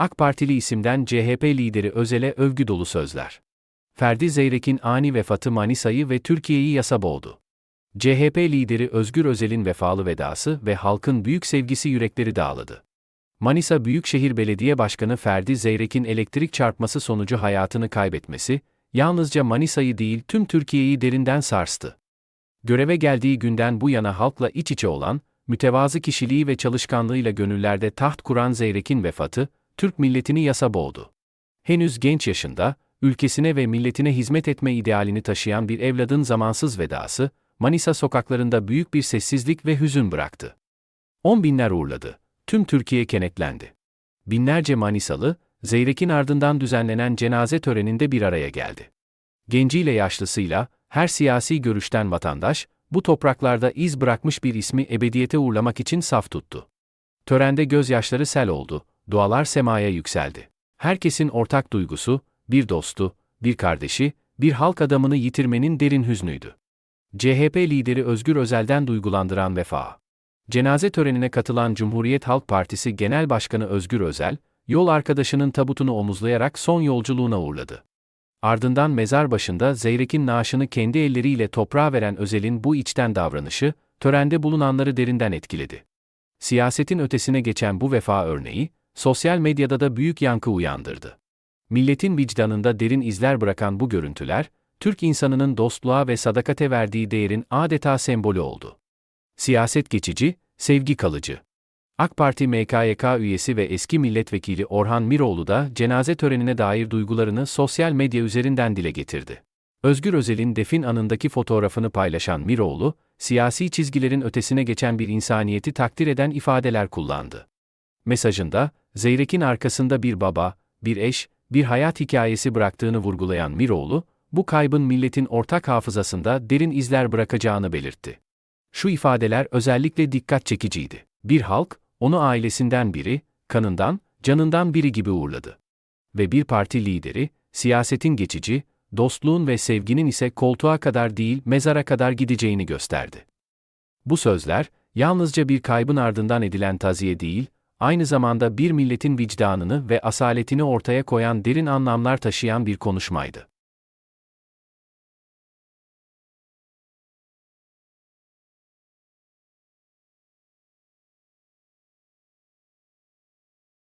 AK Partili isimden CHP lideri Özel'e övgü dolu sözler. Ferdi Zeyrek'in ani vefatı Manisa'yı ve Türkiye'yi yasa boğdu. CHP lideri Özgür Özel'in vefalı vedası ve halkın büyük sevgisi yürekleri dağladı. Manisa Büyükşehir Belediye Başkanı Ferdi Zeyrek'in elektrik çarpması sonucu hayatını kaybetmesi, yalnızca Manisa'yı değil tüm Türkiye'yi derinden sarstı. Göreve geldiği günden bu yana halkla iç içe olan, mütevazı kişiliği ve çalışkanlığıyla gönüllerde taht kuran Zeyrek'in vefatı, Türk milletini yasa boğdu. Henüz genç yaşında, ülkesine ve milletine hizmet etme idealini taşıyan bir evladın zamansız vedası, Manisa sokaklarında büyük bir sessizlik ve hüzün bıraktı. On binler uğurladı. Tüm Türkiye kenetlendi. Binlerce Manisalı, Zeyrek'in ardından düzenlenen cenaze töreninde bir araya geldi. Genciyle yaşlısıyla, her siyasi görüşten vatandaş, bu topraklarda iz bırakmış bir ismi ebediyete uğurlamak için saf tuttu. Törende gözyaşları sel oldu, dualar semaya yükseldi. Herkesin ortak duygusu, bir dostu, bir kardeşi, bir halk adamını yitirmenin derin hüznüydü. CHP lideri Özgür Özel'den duygulandıran vefa. Cenaze törenine katılan Cumhuriyet Halk Partisi Genel Başkanı Özgür Özel, yol arkadaşının tabutunu omuzlayarak son yolculuğuna uğurladı. Ardından mezar başında Zeyrek'in naaşını kendi elleriyle toprağa veren Özel'in bu içten davranışı, törende bulunanları derinden etkiledi. Siyasetin ötesine geçen bu vefa örneği, sosyal medyada da büyük yankı uyandırdı. Milletin vicdanında derin izler bırakan bu görüntüler, Türk insanının dostluğa ve sadakate verdiği değerin adeta sembolü oldu. Siyaset geçici, sevgi kalıcı. AK Parti MKYK üyesi ve eski milletvekili Orhan Miroğlu da cenaze törenine dair duygularını sosyal medya üzerinden dile getirdi. Özgür Özel'in defin anındaki fotoğrafını paylaşan Miroğlu, siyasi çizgilerin ötesine geçen bir insaniyeti takdir eden ifadeler kullandı. Mesajında, Zeyrek'in arkasında bir baba, bir eş, bir hayat hikayesi bıraktığını vurgulayan Miroğlu, bu kaybın milletin ortak hafızasında derin izler bırakacağını belirtti. Şu ifadeler özellikle dikkat çekiciydi. Bir halk, onu ailesinden biri, kanından, canından biri gibi uğurladı. Ve bir parti lideri, siyasetin geçici, dostluğun ve sevginin ise koltuğa kadar değil mezara kadar gideceğini gösterdi. Bu sözler, yalnızca bir kaybın ardından edilen taziye değil, aynı zamanda bir milletin vicdanını ve asaletini ortaya koyan derin anlamlar taşıyan bir konuşmaydı.